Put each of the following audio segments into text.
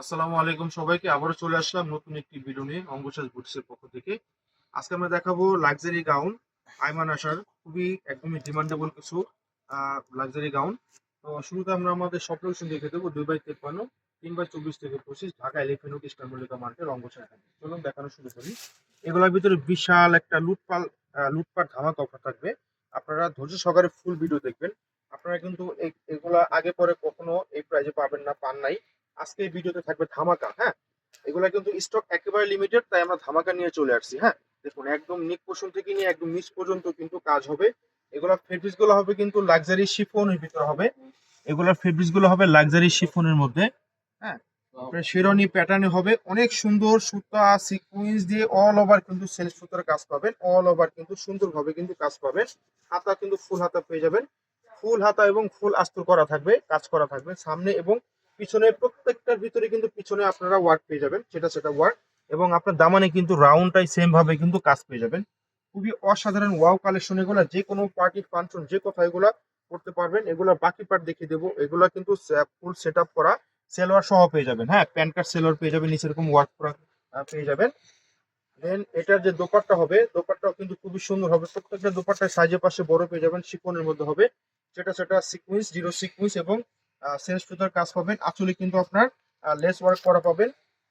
আসসালামু আলাইকুম সবাইকে। আবারও চলে আসলাম নতুন একটি ভিডিও নিয়ে অঙ্গচাষ বুটিক্সের পক্ষ থেকে। আজকে আমরা দেখাবো লাক্সারি গাউন আইমান আসার খুবই একদমই ডিমান্ডেবল কিছু লাক্সারি গাউন তো শুরুতে আমরা আমাদের সব লোকেশন দেখে দেবো দুই বাই তেপ্পান্ন, তিন বাই চব্বিশ থেকে পঁচিশ, ঢাকা এলিফেন্ট ইস্টার মল্লিকা মার্কেট অঙ্গচাষ চলুন দেখানো শুরু করি। এগুলোর ভিতরে বিশাল একটা লুটপাল লুটপাট ধামাক অফার থাকবে। আপনারা ধৈর্য সহকারে ফুল ভিডিও দেখবেন। আপনারা কিন্তু এগুলা আগে পরে কখনো এই প্রাইজে পাবেন না, পান নাই। আজকে এই ভিডিওতে থাকবে ধামাকা হ্যাঁ? এগুলা কিন্তু স্টক একেবারে লিমিটেড তাই আমরা ধামাকা নিয়ে চলে আসছি হ্যাঁ? দেখুন, একদম নিক পোষণ থেকে নিয়ে একদম নিচ পর্যন্ত কিন্তু কাজ হবে। এগুলা ফেব্রিক্সগুলো হবে কিন্তু লাক্সারি শিফনের ভিতরে হবে। এগুলার ফেব্রিক্সগুলো হবে লাক্সারি শিফনের মধ্যে হ্যাঁ? শেরনি প্যাটার্নে হবে। অনেক সুন্দর সুতা সিকুয়েন্স দিয়ে অল ওভার কিন্তু সেলফ সুতার কাজ পাবেন। অল ওভার কিন্তু সুন্দরভাবে কিন্তু কাজ পাবেন। হাতা কিন্তু ফুল হাতা পেয়ে যাবেন। ফুল হাতা এবং ফুল আস্তর করা থাকবে, কাজ করা থাকবে সামনে এবং পিছনে প্রত্যেকটার ভিতরে কিন্তু পিছনে আপনারা ওয়ার্ক পেয়ে যাবেন, সেটা সেটা ওয়ার্ক এবং আপনার দামানে কিন্তু রাউন্ডটাই সেম ভাবে কিন্তু কাজ পেয়ে যাবেন। খুবই অসাধারণ ওয়াও কালেকশন এগুলা, যে কোনো পার্টি ফাংশন যে কোথাও এগুলা করতে পারবেন, এগুলা বাকি পার্ট দেখিয়ে দেবো। এগুলা কিন্তু ফুল সেট আপ করা সেলোয়ার সহ পেয়ে যাবেন। হ্যাঁ প্যান কার্ড সেলোয়ার পেয়ে যাবেন, নিচে এরকম ওয়ার্ক করা পেয়ে যাবেন। দেন এটার যে দোপাট্টা হবে, দোপাট্টাও কিন্তু খুবই সুন্দর হবে। প্রত্যেকটা দোপাট্টার সাইজে পাশে বড় পেয়ে যাবেন, শিফনের মধ্যে হবে। সেটা সেটা সিকুয়েন্স জিরো সিকুয়েন্স এবং সেলস সুতার কাজ পাবেন। আসলে কিন্তু আপনার লেস ওয়ার্ক করা পাবেন।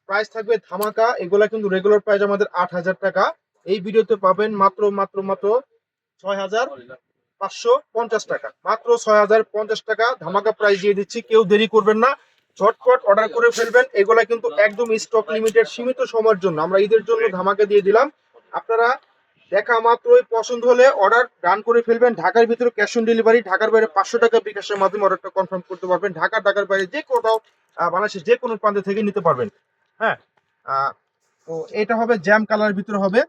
প্রাইস থাকবে ধামাকা, এগুলা কিন্তু রেগুলার প্রাইস আমাদের আট হাজার টাকা। এই ভিডিওতে পাবেন মাত্র মাত্র মাত্র ছয় হাজার পাঁচশো পঞ্চাশ টাকা। মাত্র ছয় হাজার পঞ্চাশ টাকা ধামাকা প্রাইস দিয়ে দিচ্ছি। কেউ দেরি করবেন না। ঝটপট অর্ডার করে ফেলবেন। এগুলা কিন্তু একদম স্টক লিমিটেড সীমিত সময়ের জন্য। আমরা ঈদের জন্য ধামাকা দিয়ে দিলাম। আপনারা দেখা মাত্রই পছন্দ হলে অর্ডার ডান করে ফেলবেন। ঢাকার ভিতরে ক্যাশ অন ডেলিভারি ঢাকার বাইরে পাঁচশো টাকা বিকাশের মাধ্যমে অর্ডারটা কনফার্ম করতে পারবেন। ঢাকা, ঢাকার বাইরে যে কোথাও বাংলাদেশের যে কোনো প্রান্ত থেকে নিতে পারবেন। হ্যাঁ তো এটা হবে জ্যাম কালার ভিতরে হবে।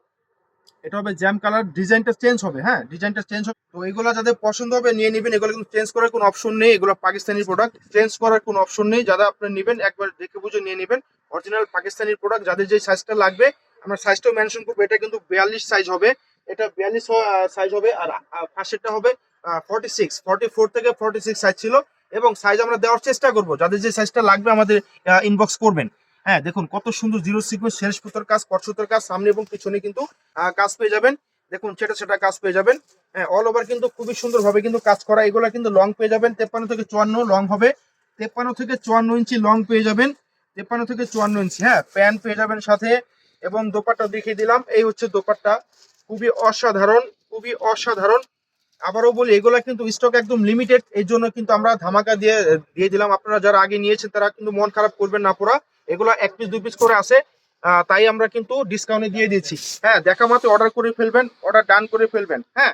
এটা হবে জ্যাম কালার ডিজাইনটা চেঞ্জ হবে। হ্যাঁ ডিজাইনটা চেঞ্জ হবে। তো এগুলো যাদের পছন্দ হবে, নিয়ে নেবেন। এগুলো কিন্তু চেঞ্জ করার কোনো অপশন নেই। এগুলো পাকিস্তানি প্রোডাক্ট চেঞ্জ করার কোনো অপশন নেই। যারা আপনি নেবেন, একবার দেখে বুঝে নিয়ে নেবেন। অরিজিনাল পাকিস্তানি প্রোডাক্ট যাদের যে সাইজটা লাগবে আমরা সাইজটাও মেনশন করব। এটা কিন্তু বিয়াল্লিশ সাইজ হবে। এটা বিয়াল্লিশ সাইজ হবে আর পাশেরটা হবে ফর্টি সিক্স ফর্টি ফোর থেকে ফর্টি সিক্স সাইজ ছিল এবং সাইজ আমরা দেওয়ার চেষ্টা করব। যাদের যে সাইজটা লাগবে আমাদের ইনবক্স করবেন। হ্যাঁ দেখুন কত সুন্দর জিরো সিকুয়েন্স শেষ সুতোর কাজ কট সুতোর কাজ, সামনে এবং পিছনে কিন্তু কাজ পেয়ে যাবেন। দেখুন সেটা সেটা কাজ পেয়ে যাবেন। হ্যাঁ অল ওভার কিন্তু খুবই সুন্দরভাবে কিন্তু কাজ করা। এগুলো কিন্তু লং পেয়ে যাবেন। তেপ্পান্ন থেকে চুয়ান্ন লং হবে। তেপ্পান্ন থেকে চুয়ান্ন ইঞ্চি লং পেয়ে যাবেন। তেপ্পান্ন থেকে চুয়ান্ন ইঞ্চি হ্যাঁ প্যান্ট পেয়ে যাবেন সাথে। এবং দোপাট্টা দেখিয়ে দিলাম। এই হচ্ছে দোপাট্টা। খুবই অসাধারণ খুবই অসাধারণ। আবারও বলি, এগুলা কিন্তু স্টক একদম লিমিটেড এই জন্য কিন্তু আমরা ধামাকা দিয়ে দিয়ে দিলাম। আপনারা যারা আগে নিয়েছেন, তারা কিন্তু মন খারাপ করবেন না পুরা। এগুলো এক পিস দুই পিস করে আছে। তাই আমরা কিন্তু ডিসকাউন্টে দিয়ে দিচ্ছি হ্যাঁ দেখা মাত্র অর্ডার করে ফেলবেন অর্ডার ডান করে ফেলবেন। হ্যাঁ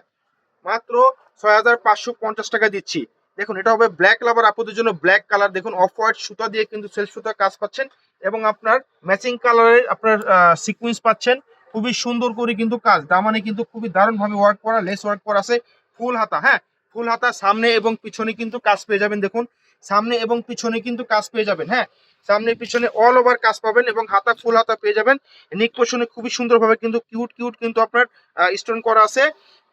মাত্র ছয় হাজার পাঁচশো পঞ্চাশ টাকা দিচ্ছি। দেখুন, এটা হবে ব্ল্যাক লাভার আপুদের জন্য ব্ল্যাক কালার দেখুন অফ হোয়াইট সুতা দিয়ে কিন্তু সেলফ সুতা কাজ পাচ্ছেন এবং আপনার ম্যাচিং কালারের আপনার সিকুয়েন্স পাচ্ছেন। খুবই সুন্দর করে কিন্তু কাজ। দামানে কিন্তু খুবই দারুণ ভাবে ওয়ার্ক করা লেস ওয়ার্ক করা আছে। ফুল হাতা হ্যাঁ? ফুল হাতা সামনে এবং পিছনে কিন্তু কাজ পেয়ে যাবেন, দেখুন। সামনে এবং পিছনে কিন্তু কাজ পেয়ে যাবেন হ্যাঁ? সামনে পিছনে অল ওভার কাজ পাবেন এবং হাতা, ফুল হাতা পেয়ে যাবেন। নিক পোষণে খুবই সুন্দরভাবে কিন্তু কিউট কিউট কিন্তু আপনার স্টোন করা আছে।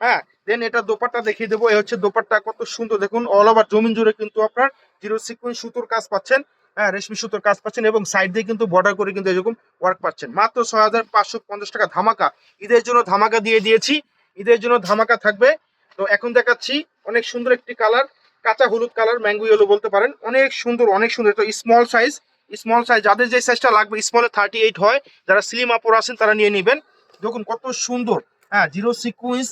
হ্যাঁ? দেন এটা দোপাট্টা দেখিয়ে দেবো। এ হচ্ছে দোপাট্টা, কত সুন্দর। দেখুন অল ওভার জমিন জুড়ে কিন্তু আপনার জিরো সিকুয়েন্স সুতোর কাজ পাচ্ছেন। হ্যাঁ রেশমি সুতোর কাজ পাচ্ছেন এবং সাইড দিয়ে কিন্তু বর্ডার করে কিন্তু এরকম ওয়ার্ক পাচ্ছেন। মাত্র ছয় হাজার পাঁচশো পঞ্চাশ টাকা ধামাকা। ঈদের জন্য ধামাকা দিয়ে দিয়েছি। ঈদের জন্য ধামাকা থাকবে। তো এখন দেখাচ্ছি অনেক সুন্দর একটি কালার কাঁচা হলুদ কালার ম্যাঙ্গো ইয়েলো বলতে পারেন। অনেক সুন্দর অনেক সুন্দর। তো স্মল সাইজ স্মল সাইজ যাদের যে সাইজটা লাগবে স্মলে থার্টি এইট হয়, যারা স্লিম আপর আছেন, তারা নিয়ে নেবেন। দেখুন কত সুন্দর। হ্যাঁ জিরো সিকুয়েন্স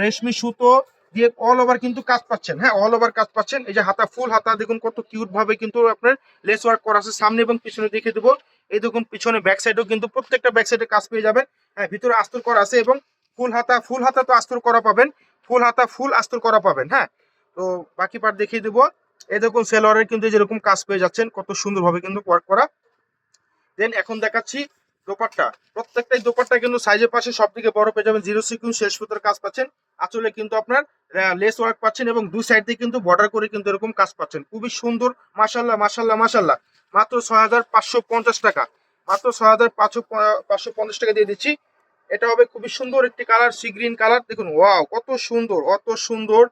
রেশমি সুতো দিয়ে অল ওভার কিন্তু কাজ পাচ্ছেন। হ্যাঁ অল ওভার কাজ পাচ্ছেন। এই যে হাতা, ফুল হাতা দেখুন কত কিউট ভাবে কিন্তু আপনার লেস ওয়ার্ক করা আছে। সামনে এবং পিছনে দেখে দেবো। এই দেখুন পিছনে ব্যাক সাইডেও কিন্তু প্রত্যেকটা ব্যাক সাইডে কাজ পেয়ে যাবেন। হ্যাঁ ভিতরে আস্তর করা আছে এবং ফুল হাতা ফুল হাতা তো আস্তর করা পাবেন। ফুল হাতা, ফুল আস্তর করা পাবেন। হ্যাঁ তো বাকি পার্ট দেখিয়ে দেবো। এই দেখুন সেলোয়ারের কিন্তু যেরকম কাজ পেয়ে যাচ্ছেন। কত সুন্দরভাবে কিন্তু ওয়ার্ক করা। দেন এখন দেখাচ্ছি দোপাট্টা। প্রত্যেকটাই দোপাট্টা কিন্তু সাইজের পাশে সব থেকে বড় পেয়ে যাবেন জিরো সিকুয়েন্স শেষ সুতোর কাজ পাচ্ছেন। আসলে কিন্তু আপনার লেস ওয়ার্ক পাচ্ছেন এবং দুই সাইড দিয়ে কিন্তু বর্ডার করে কিন্তু এরকম কাজ পাচ্ছেন। খুবই সুন্দর মাসাল্লাহ মাসাল্লাহ মাসাল্লাহ মাত্র ছয় হাজার পাঁচশো পঞ্চাশ টাকা। মাত্র ছয় হাজার পাঁচশো পাঁচশো পঞ্চাশ টাকা দিয়ে দিচ্ছি। এটা হবে খুবই সুন্দর একটি কালার সি গ্রিন কালার দেখুন ওয়াও কত সুন্দর অত সুন্দর,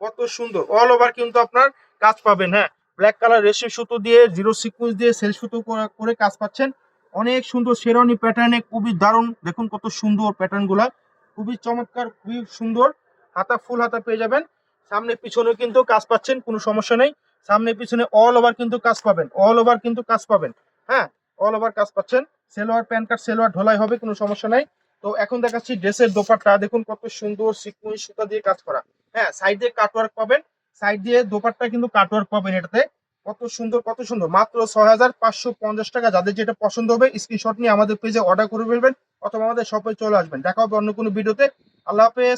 কত সুন্দর। অল ওভার কিন্তু আপনার কাজ পাবেন হ্যাঁ। ব্ল্যাক কালার রেশমি সুতো দিয়ে জিরো সিকুয়েন্স দিয়ে সেল সুতো করে কাজ পাচ্ছেন। অনেক সুন্দর শেরওয়ানি প্যাটার্নে খুবই দারুণ। দেখুন কত সুন্দর প্যাটার্নগুলা। খুবই চমৎকার, খুবই সুন্দর। হাতা ফুল হাতা পেয়ে যাবেন। সামনে পিছনে কিন্তু কাজ পাচ্ছেন, কোনো সমস্যা নেই। সামনে, পিছনে অল ওভার কিন্তু কাজ পাবেন। অল ওভার কিন্তু কাজ পাবেন। হ্যাঁ অল ওভার কাজ পাচ্ছেন। সেলোয়ার প্যান্ট কার্ড সেলোয়ার ঢোলাই হবে, কোনো সমস্যা নাই। তো এখন দেখাচ্ছি ড্রেসের দোপাট্টা। দেখুন কত সুন্দর সিকুয়েন্স সুতা দিয়ে কাজ করা। হ্যাঁ সাইড দিয়ে কাটওয়ার্ক পাবেন। সাইড দিয়ে দোপাট্টা কিন্তু কাটওয়ার্ক পাবেন এটাতে। কত সুন্দর কত সুন্দর। মাত্র ছয় হাজার পাঁচশো পঞ্চাশ টাকা। যাদের যেটা পছন্দ হবে স্ক্রিনশট নিয়ে আমাদের পেজে অর্ডার করে ফেলবেন, অথবা আমাদের শপে চলে আসবেন। দেখা হবে অন্য কোনো ভিডিওতে আল্লাহ হাফেজ।